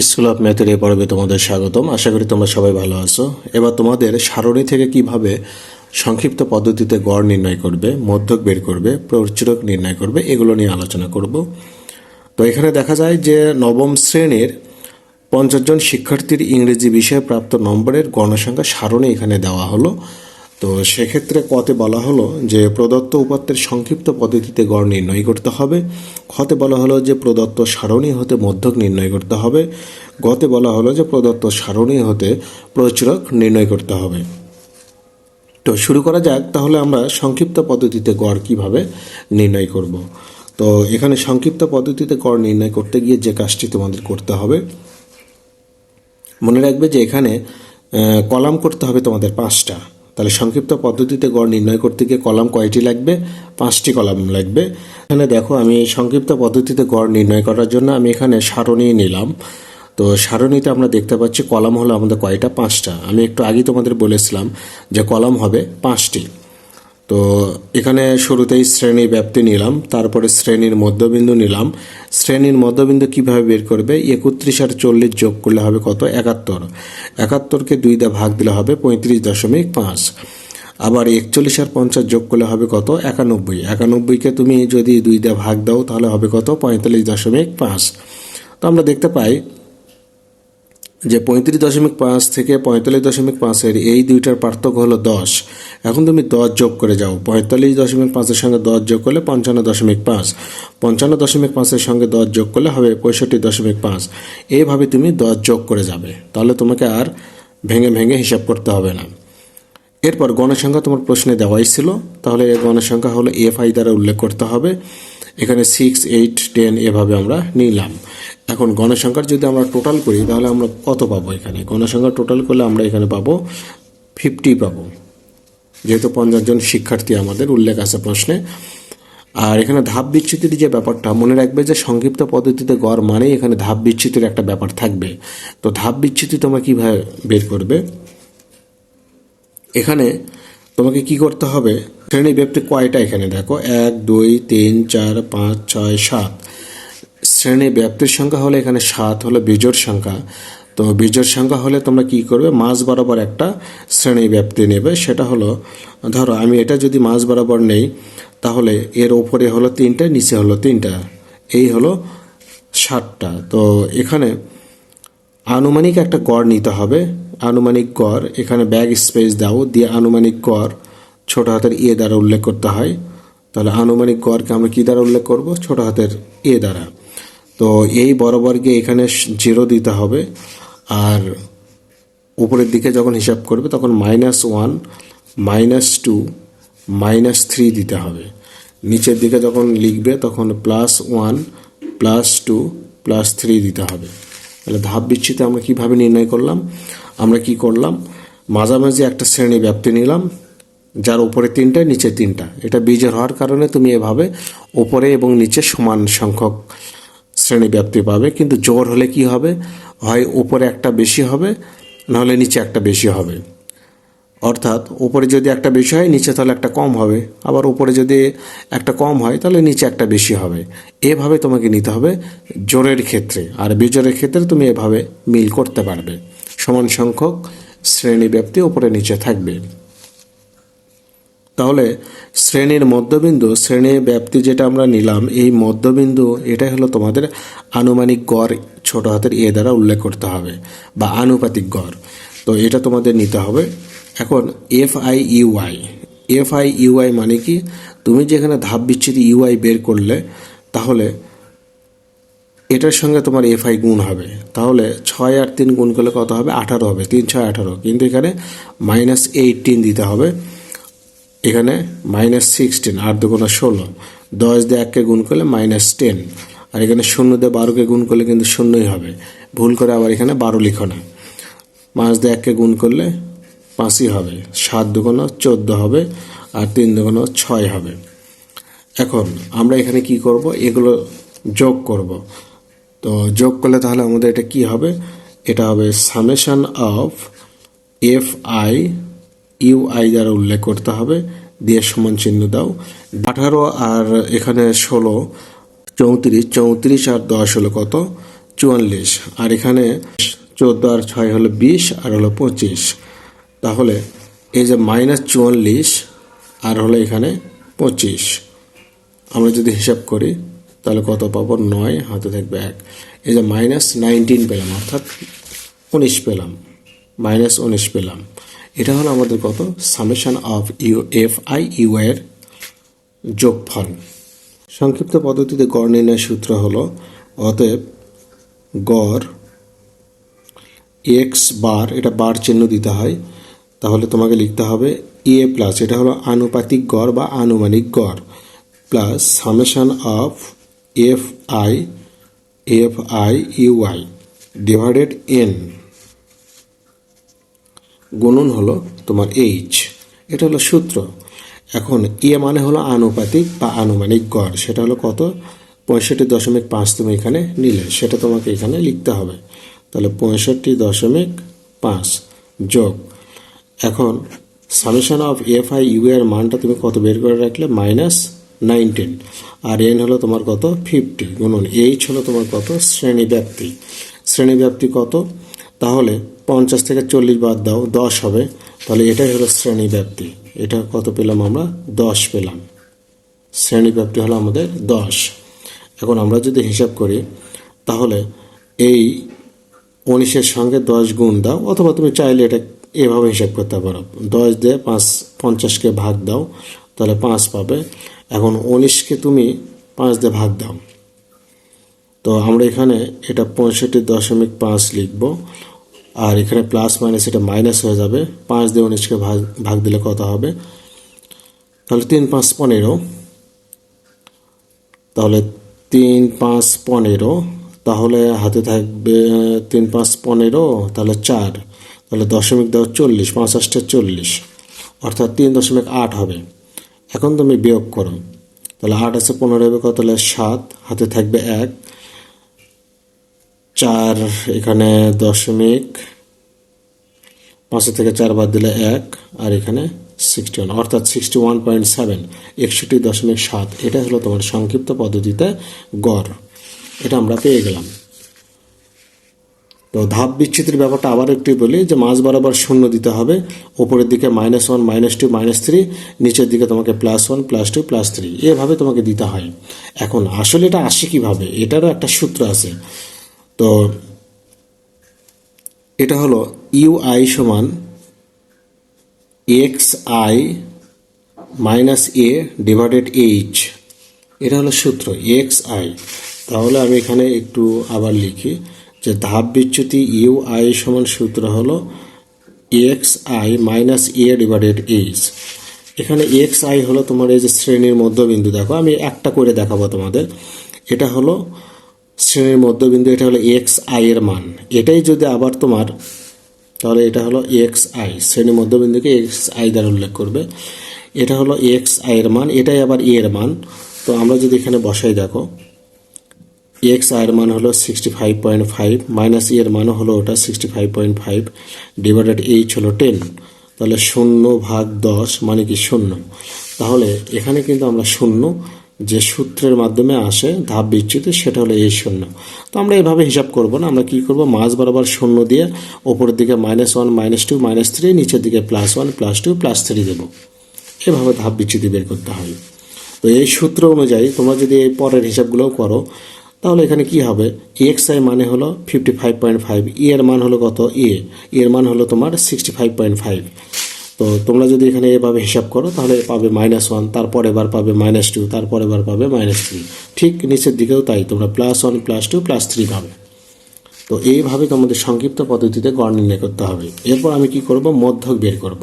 School of ম্যাথের এই পর্বে তোমাদের স্বাগতম। আশা করি তোমরা সবাই ভালো আছো। এবার তোমাদের সারণী থেকে কীভাবে সংক্ষিপ্ত পদ্ধতিতে গড় নির্ণয় করবে, মধ্যক বের করবে প্রচুরক নির্ণয় করবে, এগুলো নিয়ে আলোচনা করব। তো এখানে দেখা যায় যে নবম শ্রেণির পঞ্চাশ জন শিক্ষার্থীর ইংরেজি বিষয়ে প্রাপ্ত নম্বরের গণসংখ্যা সারণী এখানে দেওয়া হলো। তো সেক্ষেত্রে কতে বলা হলো যে প্রদত্ত উপাত্তের সংক্ষিপ্ত পদ্ধতিতে গড় নির্ণয় করতে হবে। খতে বলা হলো যে প্রদত্ত সারণী হতে মধ্যক নির্ণয় করতে হবে। গতে বলা হলো যে প্রদত্ত সারণী হতে প্রচুরক নির্ণয় করতে হবে। তো শুরু করা যাক, তাহলে আমরা সংক্ষিপ্ত পদ্ধতিতে গড় কীভাবে নির্ণয় করব। তো এখানে সংক্ষিপ্ত পদ্ধতিতে গড় নির্ণয় করতে গিয়ে যে কাজটি তোমাদের করতে হবে, মনে রাখবে যে এখানে কলাম করতে হবে তোমাদের পাঁচটা। তাহলে সংক্ষিপ্ত পদ্ধতিতে গড় নির্ণয় করতে গিয়ে কলাম কয়টি লাগবে? পাঁচটি কলাম লাগবে। এখানে দেখো, আমি সংক্ষিপ্ত পদ্ধতিতে গড় নির্ণয় করার জন্য আমি এখানে সারণী নিলাম। তো সারণীতে আমরা দেখতে পাচ্ছি কলাম হলো আমাদের কয়টা? পাঁচটা। আমি একটু আগেই তোমাদের বলেছিলাম যে কলাম হবে পাঁচটি। তো এখানে শুরুতেই শ্রেণি ব্যাপ্তি নিলাম, তারপরে শ্রেণির মধ্যবিন্দু নিলাম। শ্রেণির মধ্যবিন্দু কীভাবে বের করবে? একত্রিশ আর চল্লিশ যোগ করলে হবে কত? একাত্তর। একাত্তরকে দুই দা ভাগ দিলে হবে পঁয়ত্রিশ দশমিক পাঁচ। আবার একচল্লিশ আর পঞ্চাশ যোগ করলে হবে কত? একানব্বই। একানব্বইকে তুমি যদি দুই দা ভাগ দাও, তাহলে হবে কত? পঁয়তাল্লিশ দশমিক পাঁচ। তো আমরা দেখতে পাই যে পঁয়ত্রিশ দশমিক পাঁচ থেকে পঁয়তাল্লিশ দশমিক পাঁচের এই দুইটার পার্থক্য হলো দশ। এখন তুমি দশ যোগ করে যাও। পঁয়তাল্লিশ দশমিক পাঁচের সঙ্গে দশ যোগ করলে পঞ্চান্ন দশমিক পাঁচ। পঞ্চান্ন দশমিক পাঁচের সঙ্গে দশ যোগ করলে হবে পঁয়ষট্টি দশমিক পাঁচ। এইভাবে তুমি দশ যোগ করে যাবে। তাহলে তোমাকে আর ভেঙে ভেঙে হিসাব করতে হবে না। এরপর গণসংখ্যা তোমার প্রশ্নে দেওয়াই ছিল। তাহলে গণসংখ্যা হলো এফ আই দ্বারা উল্লেখ করতে হবে। এখানে সিক্স এইট টেন এভাবে আমরা নিলাম। এখন গণসংখ্যার যদি আমরা টোটাল করি, তাহলে আমরা কত পাবো এখানে? গণসংখ্যা টোটাল করলে আমরা এখানে পাবো ফিফটি পাবো। যেহেতু পঞ্চাশ জন শিক্ষার্থী আমাদের উল্লেখ আছে প্রশ্নে। আর এখানে ধাপ বিচ্যুতির যে ব্যাপারটা, মনে রাখবে যে সংক্ষিপ্ত পদ্ধতিতে গড় মানেই এখানে ধাপ বিচ্যুতির একটা ব্যাপার থাকবে। তো ধাপ বিচ্যুতি তোমরা কীভাবে বের করবে? এখানে তোমাকে কি করতে হবে? শ্রেণি ব্যাপ্তি কয়টা এখানে? দেখো, এক, দুই, তিন, চার, পাঁচ, ছয়, সাত। শ্রেণি ব্যাপ্তির সংখ্যা হলে এখানে সাত হলো বিজোড় সংখ্যা। তো বিজোড় সংখ্যা হলে তোমরা কি করবে? মাঝ বরাবর একটা শ্রেণি ব্যাপ্তি নেবে। সেটা হলো, ধরো আমি এটা যদি মাঝ বরাবর নেই, তাহলে এর ওপরে হলো তিনটা, নিচে হলো তিনটা। এই হলো ষাটটা তো এখানে আনুমানিক একটা গড় নিতে হবে। আনুমানিক গড়, এখানে ব্যাগ স্পেস দাও, দিয়ে আনুমানিক গড় ছোট হাতের এ দ্বারা উল্লেখ করতে হয়। তাহলে আনুমানিক গড়কে আমরা কি দ্বারা উল্লেখ করব? ছোট হাতের এ দ্বারা। তো এই বরাবরকে এখানে জিরো দিতে হবে। আর উপরের দিকে যখন হিসাব করবে, তখন minus one minus two minus three দিতে হবে। নিচের দিকে যখন লিখবে, তখন plus one plus two plus three দিতে হবে। তাহলে ধাপ বিচ্ছিতে আমরা কীভাবে নির্ণয় করলাম? আমরা কি করলাম? মাঝামাঝি একটা শ্রেণি ব্যাপ্তি নিলাম। যার উপরে তিনটা, নিচে তিনটা। এটা বীজের হওয়ার কারণে তুমি এভাবে উপরে এবং নিচে সমান সংখ্যক শ্রেণি ব্যাপ্তি পাবে। কিন্তু জোর হলে কি হবে? হয় উপরে একটা বেশি হবে নাহলে নিচে একটা বেশি হবে। অর্থাৎ উপরে যদি একটা বেশি হয়, নিচে তাহলে একটা কম হবে। আবার উপরে যদি একটা কম হয়, তাহলে নিচে একটা বেশি হবে। এভাবে তোমাকে নিতে হবে জোরের ক্ষেত্রে। আর বিজোরের ক্ষেত্রে তুমি এভাবে মিল করতে পারবে। সমান সংখ্যক শ্রেণি ব্যাপ্তি উপরে নিচে থাকবে। তাহলে শ্রেণির মধ্যবিন্দু শ্রেণির ব্যাপ্তি যেটা আমরা নিলাম, এই মধ্যবিন্দু, এটাই হলো তোমাদের আনুমানিক গড় ছোট হাতের এ দ্বারা উল্লেখ করতে হবে, বা আনুপাতিক গড়। তো এটা তোমাদের নিতে হবে। এখন F I U I F I U I মানে কি? তুমি যেখানে ধাপ বিচ্ছিতি ইউআই বের করলে, তাহলে এটার সঙ্গে তোমার এফআই গুণ হবে। তাহলে ছয় আর তিন গুণ করলে কত হবে? আঠারো হবে, তিন, ছয়, আঠারো। কিন্তু এখানে মাইনাস এইটিন দিতে হবে। এখানে মাইনাস সিক্সটিন আট দুগুণা ষোলো। দশ দিয়ে এককে গুণ করলে মাইনাস টেন আর এখানে শূন্য দিয়ে বারোকে গুণ করলে কিন্তু শূন্যই হবে। ভুল করে আবার এখানে বারো লিখো না। পাঁচ দিয়ে এককে গুণ করলে পাঁচই হবে। সাত দুগুণো চোদ্দ হবে আর তিন দুগুণো ছয় হবে। এখন আমরা এখানে কি করব? এগুলো যোগ করব। তো যোগ করলে তাহলে আমাদের এটা কি হবে? এটা হবে summation of F I U I দ্বারা উল্লেখ করতে হবে। দিয়ে সমান চিহ্ন দাও। আঠারো আর এখানে ষোলো, চৌত্রিশ চৌত্রিশ আর দশ হলো কত? চুয়াল্লিশ। আর এখানে চোদ্দ আর ছয় হলো বিশ, আর হলো পঁচিশ। তাহলে এই যে মাইনাস চুয়াল্লিশ, আর হলো এখানে পঁচিশ। আমরা যদি হিসাব করি, তাহলে কত পাবো? নয়, হাতে থাকবে এক। এই যে মাইনাস নাইনটিন পেলাম, অর্থাৎ উনিশ পেলাম। মাইনাস উনিশ পেলাম। এটা হলো আমাদের কত? Summation of U F I U এর যোগফল। সংক্ষিপ্ত পদ্ধতিতে গড় নির্ণয়ের সূত্র হলো, অতএব গড় এক্স বার, এটা বার চিহ্ন দিতে হয়, তাহলে তোমাকে লিখতে হবে এ প্লাস এটা হলো আনুপাতিক গড় বা আনুমানিক গড় plus summation of F I F I U I divided N গুণন হলো তোমার এইচ এটা হলো সূত্র। এখন এ মানে হলো আনুপাতিক বা আনুমানিক গড়। সেটা হলো কত? পঁয়ষট্টি দশমিক পাঁচ তুমি এখানে নিলে। সেটা তোমাকে এখানে লিখতে হবে। তাহলে পঁয়ষট্টি দশমিক পাঁচ যোগ। এখন summation of F I U এর মানটা তুমি কত বের করে রাখলে? Minus nineteen. আর এন হলো তোমার কত? ফিফটি। গুণন এইচ হলো তোমার কত? শ্রেণি ব্যাপ্তি শ্রেণি ব্যাপ্তি কত? তাহলে পঞ্চাশ থেকে চল্লিশ বাদ দাও, দশ হবে। তাহলে এটাই হলো শ্রেণি ব্যাপ্তি। এটা কত পেলাম আমরা? দশ পেলাম। শ্রেণি ব্যাপ্তি হলো আমাদের দশ। এখন আমরা যদি হিসাব করি, তাহলে এই উনিশের সঙ্গে দশ গুণ দাও, অথবা তুমি চাইলে এটা এভাবে হিসাব করতে পারো। দশ দিয়ে পাঁচ, পঞ্চাশকে ভাগ দাও, তাহলে পাঁচ পাবে। এখন উনিশকে তুমি পাঁচ দিয়ে ভাগ দাও। তো আমরা এখানে এটা পঁয়ষট্টি দশমিক পাঁচ লিখব। আর এখানে প্লাস মাইনাস এটা মাইনাস হয়ে যাবে। পাঁচ দিয়ে উনিশকে ভাগ ভাগ দিলে কত হবে? তাহলে তিন পাঁচ পনেরো। তাহলে তিন পাঁচ পনেরো, তাহলে হাতে থাকবে তিন পাঁচ পনেরো, তাহলে চার। তাহলে দশমিক দেওয়া চল্লিশ, পাঁচ আটটা চল্লিশ। অর্থাৎ তিন দশমিক আট হবে। এখন তুমি বিয়োগ করো। তাহলে আট আছে পনেরো হবে কত? তাহলে সাত। হাতে থাকবে এক। চার এখানে দশমিক পাঁচের থেকে চার বাদ দিলে এক, আর এখানে সিক্সটি ওয়ান অর্থাৎ সিক্সটি ওয়ান পয়েন্ট সেভেন একষট্টি দশমিক সাত। এটা হলো তোমার সংক্ষিপ্ত পদ্ধতিতে গড়। এটা আমরা পেয়ে গেলাম। তো ধাপ বিচ্ছিতির ব্যাপারটা আবার একটু বলি, যে মাঝ বরাবর শূন্য দিতে হবে। ওপরের দিকে minus one minus two minus three নিচের দিকে তোমাকে plus one plus two plus three এভাবে তোমাকে দিতে হয়। এখন আসলে এটা আসে কীভাবে? এটারও একটা সূত্র আছে। তো এটা হলো ইউ আই সমান X I minus A divided H এটা হলো সূত্র এক্স আই তাহলে আমি এখানে একটু আবার লিখি যে ধাপ বিচ্যুতি ইউ আই সমান সূত্র হলো X I minus A divided H এখানে এক্স আই হলো তোমার এই যে শ্রেণির মধ্যবিন্দু, দেখো আমি একটা করে দেখাবো তোমাদের। এটা হলো শ্রেণির মধ্যবিন্দু, এটা হলো এক্স আই এর মান। এটাই যদি আবার তোমার, তাহলে এটা হলো এক্স আই শ্রেণির মধ্যবিন্দুকে এক্স আই দ্বারা উল্লেখ করবে। এটা হলো এক্স আই এর মান, এটাই আবার এ এর মান। তো আমরা যদি এখানে বসাই, দেখো এক্স আই এর মান হলো sixty five point five minus এর মানও হলো ওটা sixty five point five divided H হলো টেন তাহলে শূন্য ভাগ দশ মানে কি শূন্য? তাহলে এখানে কিন্তু আমরা শূন্য যে সূত্রের মাধ্যমে আসে, ধাপ বিচ্যুতি, সেটা হলো এই শূন্য। তো আমরা এভাবে হিসাব করব না, আমরা কি করব? মাঝ বরাবর শূন্য দিয়ে ওপরের দিকে minus one minus two minus three নিচের দিকে plus one plus two plus three দেবো। এভাবে ধাপ বিচ্যুতি বের করতে হয়। তো এই সূত্র অনুযায়ী তোমরা যদি এই পরের হিসাবগুলোও করো, তাহলে এখানে কি হবে? এক্স আই মানে হলো fifty five point five E এর মান হলো কত? এ এর মান হলো তোমার সিক্সটি ফাইভ পয়েন্ট ফাইভ তো তোমরা যদি এখানে এভাবে হিসাব করো, তাহলে পাবে মাইনাস ওয়ান তারপর এবার পাবে মাইনাস টু তারপর এবার পাবে মাইনাস থ্রি ঠিক নিচের দিকেও তাই, তোমরা plus one plus two plus three পাবে। তো এইভাবে তোমাদের সংক্ষিপ্ত পদ্ধতিতে গড় নির্ণয় করতে হবে। এরপর আমি কি করব? মধ্যক বের করব।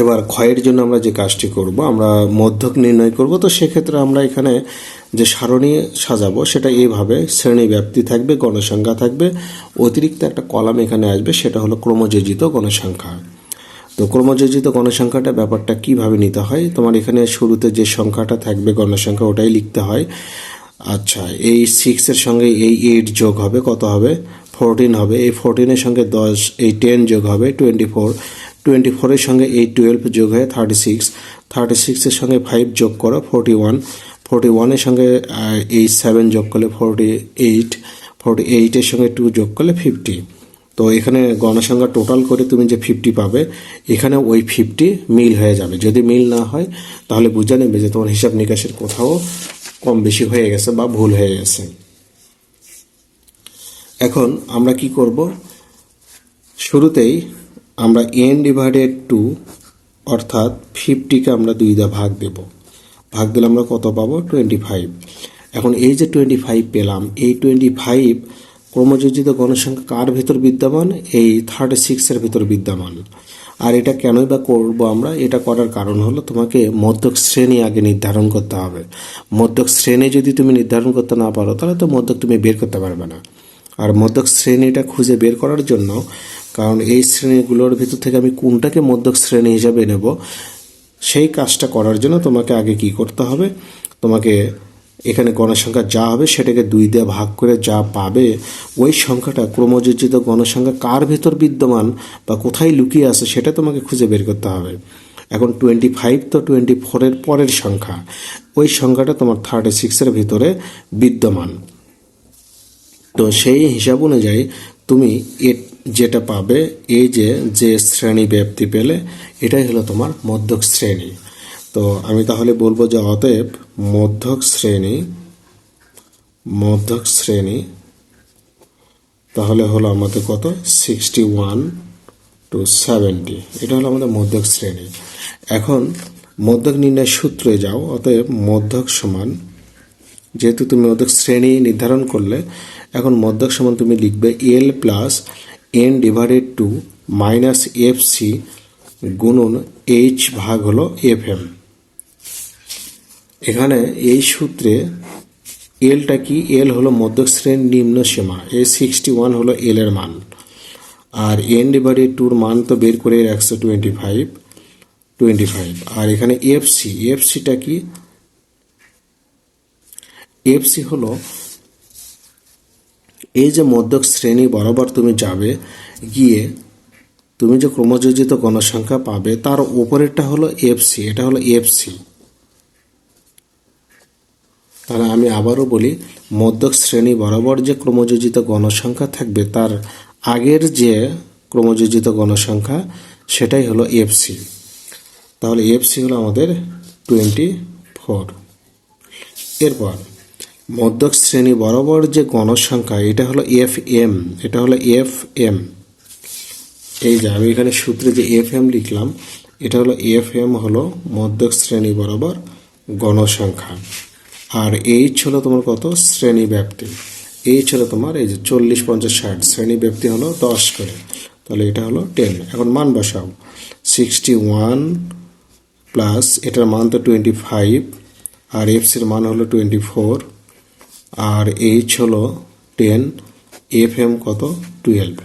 এবার ক্ষয়ের জন্য আমরা যে কাজটি করব, আমরা মধ্যক নির্ণয় করব। তো সেক্ষেত্রে আমরা এখানে যে সারণী সাজাবো, সেটা এইভাবে শ্রেণি ব্যাপ্তি থাকবে, গণসংখ্যা থাকবে। অতিরিক্ত একটা কলাম এখানে আসবে, সেটা হলো ক্রমযোজিত গণসংখ্যা। তো ক্রমযোজিত গণসংখ্যাটা ব্যাপারটা কীভাবে নিতে হয়? তোমার এখানে শুরুতে যে সংখ্যাটা থাকবে গণসংখ্যা, ওটাই লিখতে হয়। আচ্ছা এই সিক্সের সঙ্গে এই এইট যোগ হবে, কত হবে? ফোরটিন হবে। এই ফোরটিনের সঙ্গে দশ, এই টেন যোগ হবে টোয়েন্টি ফোর টোয়েন্টি ফোরের সঙ্গে এই টুয়েলভ যোগ হয়ে থার্টি সিক্স থার্টি সিক্সের সঙ্গে ফাইভ যোগ করো ফোরটি ওয়ান ফোরটি ওয়ানের সঙ্গে এইট সেভেন যোগ করলে ফোরটি এইট, ফোরটি এইটের সঙ্গে টু যোগ করলে ফিফটি। তো এখানে গণসংখ্যা টোটাল করে তুমি যে ফিফটি পাবে, এখানে ওই ফিফটি মিল হয়ে যাবে। যদি মিল না হয়, তাহলে বুঝে নেবে যে তোমার হিসাব নিকাশের কোথাও কম বেশি হয়ে গেছে বা ভুল হয়ে গেছে। এখন আমরা কি করব? শুরুতেই আমরা এন ডিভাইডেড টু অর্থাৎ ফিফটিকে আমরা দুই দা ভাগ দেব। ভাগ দিলে আমরা কত পাবো? টোয়েন্টি ফাইভ এখন এই যে টোয়েন্টি ফাইভ পেলাম, এই টোয়েন্টি ফাইভ ক্রমযোজিত গণসংখ্যা কার ভেতর বিদ্যমান? এই থার্টি সিক্সের ভেতর বিদ্যমান। আর এটা কেনই বা করব আমরা? এটা করার কারণ হলো তোমাকে মধ্যক শ্রেণি আগে নির্ধারণ করতে হবে। মধ্যক শ্রেণি যদি তুমি নির্ধারণ করতে না পারো, তাহলে তো মধ্যক তুমি বের করতে পারবে না। আর মধ্যক শ্রেণীটা খুঁজে বের করার জন্য, কারণ এই শ্রেণীগুলোর ভিতর থেকে আমি কোনটাকে মধ্যক শ্রেণি হিসাবে নেব? সেই কাজটা করার জন্য তোমাকে আগে কি করতে হবে? তোমাকে এখানে গণসংখ্যা যা হবে সেটাকে দুই দিয়ে ভাগ করে যা পাবে, ওই সংখ্যাটা ক্রমযোজিত গণসংখ্যা কার ভেতর বিদ্যমান বা কোথায় লুকিয়ে আছে সেটা তোমাকে খুঁজে বের করতে হবে। এখন টোয়েন্টি ফাইভ তো টোয়েন্টি ফোরের পরের সংখ্যা, ওই সংখ্যাটা তোমার থার্টি সিক্সের ভিতরে বিদ্যমান। তো সেই হিসাব অনুযায়ী তুমি এ যেটা পাবে এই যে যে শ্রেণি ব্যাপ্তি পেলে, এটাই হলো তোমার মধ্যক শ্রেণি। তো আমি তাহলে বলব যে অতএব মধ্যক শ্রেণি মধ্যক শ্রেণি, তাহলে হলো আমাদের কত? সিক্সটি ওয়ান টু সেভেন্টি এটা হলো আমাদের মধ্যক শ্রেণি। এখন মধ্যক নির্ণয় সূত্রে যাও, অতএব মধ্যক সমান, যেহেতু তুমি মধ্যক শ্রেণি নির্ধারণ করলে, এখন মধ্যক সমান তুমি লিখবে L plus N divided two minus F C গুণন এইচ ভাগ হলো এফ এম এখানে এই সূত্রে এলটা কি? এল হলো মধ্যক শ্রেণির নিম্ন সীমা। এ সিক্সটি ওয়ান হলো এল এর মান। আর এন ডিভাইডেড টুর মান তো বের করে একশো টোয়েন্টি ফাইভ টোয়েন্টি ফাইভ আর এখানে এফ সি এফ সিটা কি? এফ সি হলো এই যে মধ্যক শ্রেণি বরাবর তুমি যাবে, গিয়ে তুমি যে ক্রমযোজিত গণসংখ্যা পাবে, তার উপরেরটা হলো এফসি এটা হলো এফসি তাহলে আমি আবারও বলি, মধ্যক শ্রেণি বরাবর যে ক্রমযোজিত গণসংখ্যা থাকবে, তার আগের যে ক্রমযোজিত গণসংখ্যা, সেটাই হলো এফসি তাহলে এফসি হলো আমাদের টোয়েন্টি ফোর এরপর মধ্যক শ্রেণি বরাবর যে গণসংখ্যা, এটা হলো এফ এম এটা হলো এফ এম এই যে আমি এখানে সূত্রে যে এফ এম লিখলাম, এটা হলো এফ এম হলো মধ্যক শ্রেণি বরাবর গণসংখ্যা। আর এইচ হলো তোমার কত? শ্রেণি ব্যাপ্তি এইচ হলো তোমার এই যে চল্লিশ, পঞ্চাশ, ষাট। শ্রেণি ব্যাপ্তি হলো দশ করে। তাহলে এটা হলো টেন এখন মান বসাও। সিক্সটি ওয়ান প্লাস এটার মান তো টোয়েন্টি ফাইভ আর এফসির মান হলো টোয়েন্টি ফোর আর এইচ হলো টেন এফ এম কত? টুয়েলভ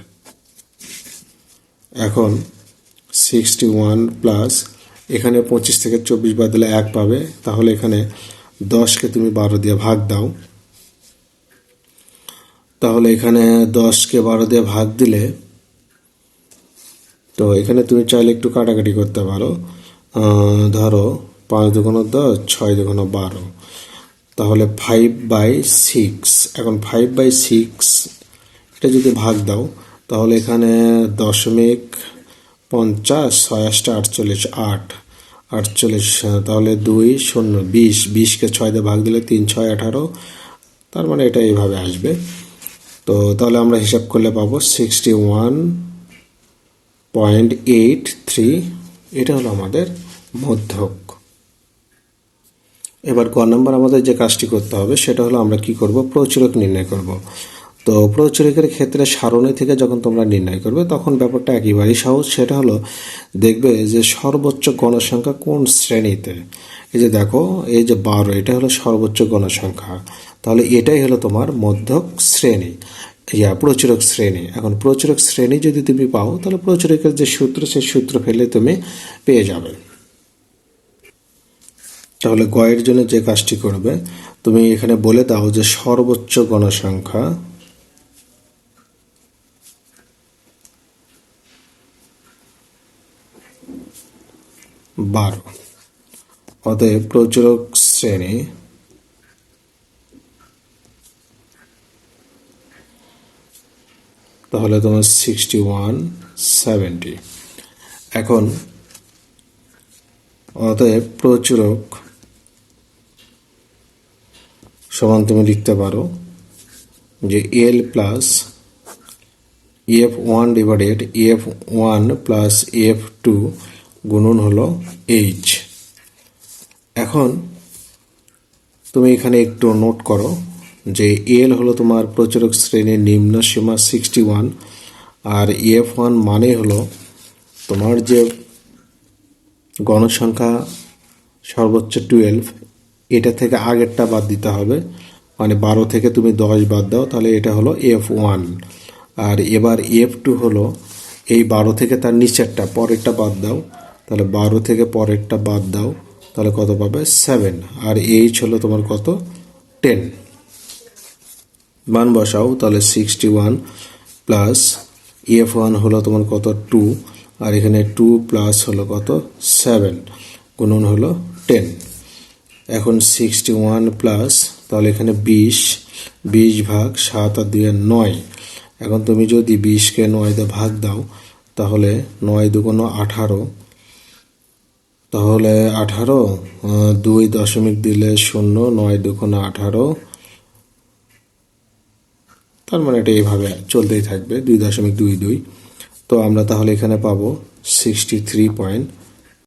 এখন সিক্সটি ওয়ান প্লাস এখানে পঁচিশ থেকে চব্বিশ বাদ দিলে এক পাবে, তাহলে এখানে দশকে তুমি বারো দিয়ে ভাগ দাও। তাহলে এখানে দশকে বারো দিয়ে ভাগ দিলে, তো এখানে তুমি চাইলে একটু কাটাকাটি করতে পারো। ধরো পাঁচ দুগুণ দশ, ছয় দুগুণ বারো। তাহলে ফাইভ বাই সিক্স এখন ফাইভ বাই সিক্স এটা যদি ভাগ দাও, তাহলে এখানে দশমিক পঞ্চাশ, ছয় আটটা আটচল্লিশ, আট। আটচল্লিশ, তাহলে দুই শূন্য, বিশ। বিশকে ছয় দিয়ে ভাগ দিলে তিন, ছয়, আঠারো। তার মানে এটা এইভাবে আসবে। তো তাহলে আমরা হিসাব করলে পাবো sixty one point eight three এটা হলো আমাদের মধ্যক। এবার ক নাম্বার আমাদের যে কাজটি করতে হবে, সেটা হলো আমরা কি করব? প্রচুরক নির্ণয় করব। তো প্রচুরকের ক্ষেত্রে সারণী থেকে যখন তোমরা নির্ণয় করবে, তখন ব্যাপারটা একেবারেই সহজ। সেটা হলো, দেখবে যে সর্বোচ্চ গণসংখ্যা কোন শ্রেণীতে? এই যে দেখো, এই যে বারো, এটা হলো সর্বোচ্চ গণসংখ্যা। তাহলে এটাই হলো তোমার মধ্যক শ্রেণি। ইয়া প্রচুরক শ্রেণি। এখন প্রচুরক শ্রেণি যদি তুমি পাও, তাহলে প্রচুরকের যে সূত্র, সেই সূত্র ফেলে তুমি পেয়ে যাবে। তাহলে গয়ের জন্য যে কাজটি করবে, তুমি এখানে বলে দাও যে সর্বোচ্চ গণসংখ্যা বারো। অতএব প্রচুরক শ্রেণি তাহলে তোমার সিক্সটি ওয়ান সেভেন্টি এখন অতএব প্রচুরক সমান তুমি লিখতে পারো যে L plus F one divided F one plus F two গুণন হলো এইচ এখন তুমি এখানে একটু নোট করো যে এল হলো তোমার প্রচুরক শ্রেণির নিম্ন সীমা সিক্সটি ওয়ান আর এফ ওয়ান মানে হলো তোমার যে গণসংখ্যা সর্বোচ্চ টুয়েলভ এটা থেকে আগেরটা বাদ দিতে হবে। মানে বারো থেকে তুমি দশ বাদ দাও, তাহলে এটা হলো এফ ওয়ান আর এবার এফ টু হলো এই বারো থেকে তার নিচেরটা, পরেরটা বাদ দাও। তাহলে বারো থেকে পরেরটা বাদ দাও, তাহলে কত পাবে? সেভেন আর এইচ হলো তোমার কত? টেন মান বসাও, তাহলে sixty one plus F one হলো তোমার কত? টু আর এখানে টু প্লাস হলো কত? সেভেন গুণন হলো টেন এখন সিক্সটি ওয়ান প্লাস তাহলে এখানে বিশ বিশ ভাগ সাত আর দুই নয়। এখন তুমি যদি বিশকে নয় দিয়ে ভাগ দাও, তাহলে নয় দুগুণ আঠারো। তাহলে আঠারো দুই দশমিক দিলে শূন্য, নয় দুগুণ আঠারো। তার মানে এটা এইভাবে চলতেই থাকবে, দুই দশমিক দুই দুই। তো আমরা তাহলে এখানে পাবো সিক্সটি থ্রি পয়েন্ট